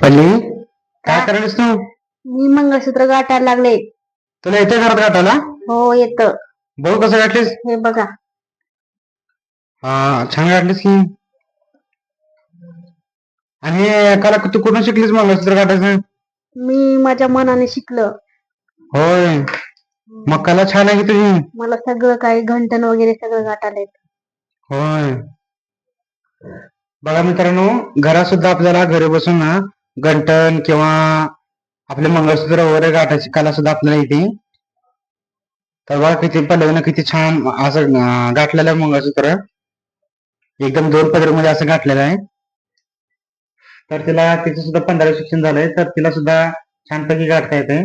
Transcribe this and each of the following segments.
पल्ली काय करायलीस तू? मी मंगळसूत्र गाठायला लागले. तुला येते घरात गाठायला? हो येत. बघू कसं गाठलीस. हे बघा. हा छान गाठलीस की. आणि कला तू कुठून शिकलीस मंगळसूत्र गाठायचं? मी माझ्या मनाने शिकलं. होय. मग कला छान आहे की तुझी? मला सगळं काही घंटन वगैरे सगळं गाठायला येत. होय. बघा मित्रांनो घरात सुद्धा आपल्याला घरी बसून ना गंटन किंवा आपले मंगळसूत्र वगैरे गाठायची कला सुद्धा आपल्याला येते. तर बघा किती पल्लवीनं किती छान असं गाठलेलं आहे मंगळसूत्र. एकदम दोन पदरमध्ये असं गाठलेलं आहे. तर तिला तिचं सुद्धा पंधरा शिक्षण झालंय तर तिला सुद्धा छानपैकी गाठता येते.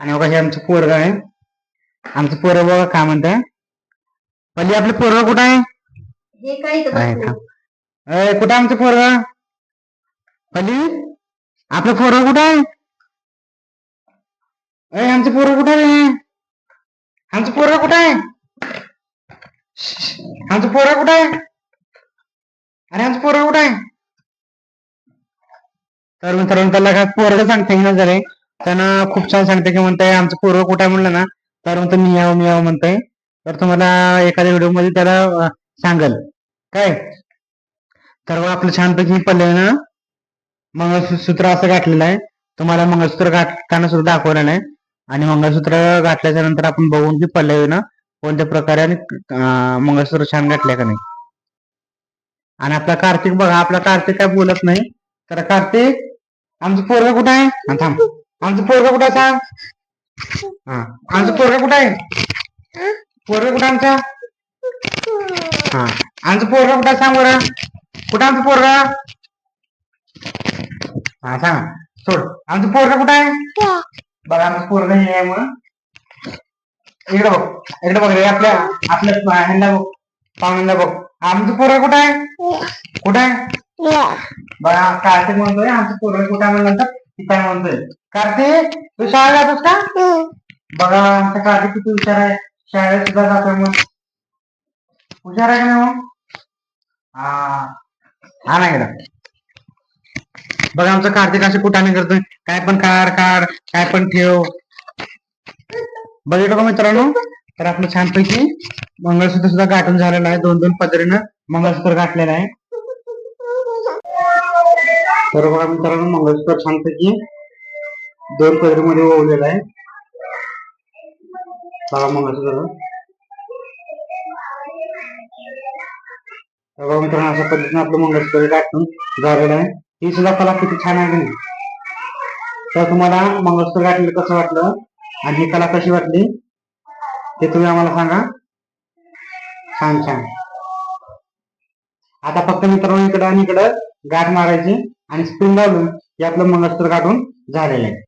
आणि बघा हे आमचं पोरग आहे. आमचं पोरग बघा काय म्हणतंय. पल्ली आपलं पोरग कुठं आहे? हे काय इथं आहे बसलंय? का? ए, कुठं आमचं पोरग? पल्ली आपलं पोरग कुठं आहे? ए आमचं पोरग कुठं आहे? आमचं पोरग कुठं आहे? आमचं पोरग कुठं आहे? अरे आमचं पोरग कुठं आहे? तर मित्रांनो त्याला काय पोरग सांगते ना जरे. त्यानं खूप छान सांगते की म्हणताय आमचं पोरग कुठं आहे म्हणलं ना तर म्हणतो मियाव मियाव म्हणताय. तर तुम्हाला एखाद्या व्हिडिओमध्ये त्याला अं, सांगल. काय? तर आपलं छानपैकी पल्लवीनं मंगळसूत्र असं गाठलेलं आहे. तुम्हाला मंगळसूत्र गाठताना सुद्धा दाखवलेलं आहे आणि मंगळसूत्र गाठल्याच्या नंतर आपण बघून की पल्लवीनं कोणत्या प्रकारे आणि मंगळसूत्र छान गाठल्या का नाही? आणि आपला कार्तिक बघा आपला कार्तिक काय बोलत नाही. तर कार्तिक आमचं पोरग कुठं आहे? थांब. आमचं पोरग कुठं आहे सांग? हा आमचं पोरग कुठं आहे? पोरग कुठं आमचा? हा. आमचं पोरग कुठं सांग बरं. कुठं आमचं पोरग? हा सांग. सोड. आमचं पोरग कुठं आहे? बघा आमचं पोरग हे आहे मग इकडे बघ. इकडे बघ रे आपल्या आपल्या ह्यांना बघ. पाहुण्यांना बघ. आमचं पोरग कुठं आहे? कुठं आहे? बघा कार्तिक म्हणतोय आमचं पोरग कुठं आहे तिथं आहे म्हणतोय. कार्तिक तू शाळेत जातोस का? बघा आमचा कार्तिक किती हुशार आहे. शाळेत सुद्धा जातोय मग हुशार आहे का मग हो? हा? हा. नाही गेला बघा आमचं कार्तिक असे कुठाने करतोय. काय पण कार कार काय पण ठेव. बघितलं का मित्रांनो? तर आपलं छानपैकी मंगळसूत्र सुद्धा गाठून झालेलं आहे. दोन दोन पदरीनं मंगळसूत्र गाठलेलं आहे. तर बघा मित्रांनो मंगळसूत्र छानपैकी दोन पदरीमध्ये ओवलेलं आहे. बघा मंगळसूत्र. बघा मित्रांनो अशा पद्धतीने आपलं मंगळसूत्र गाठून झालेलं आहे. ही सुद्धा कला किती छान आहे की नाही? तर तुम्हाला मंगळसूत्र गाठलेलं कसं वाटलं आणि ही कला कशी वाटली ते तुम्ही आम्हाला सांगा. छान छान. आता फक्त मित्रांनो इकडं आणि इकडं गाठ मारायची आणि स्पिन लावून हे आपलं मंगळसूत्र गाठून झालेलं आहे.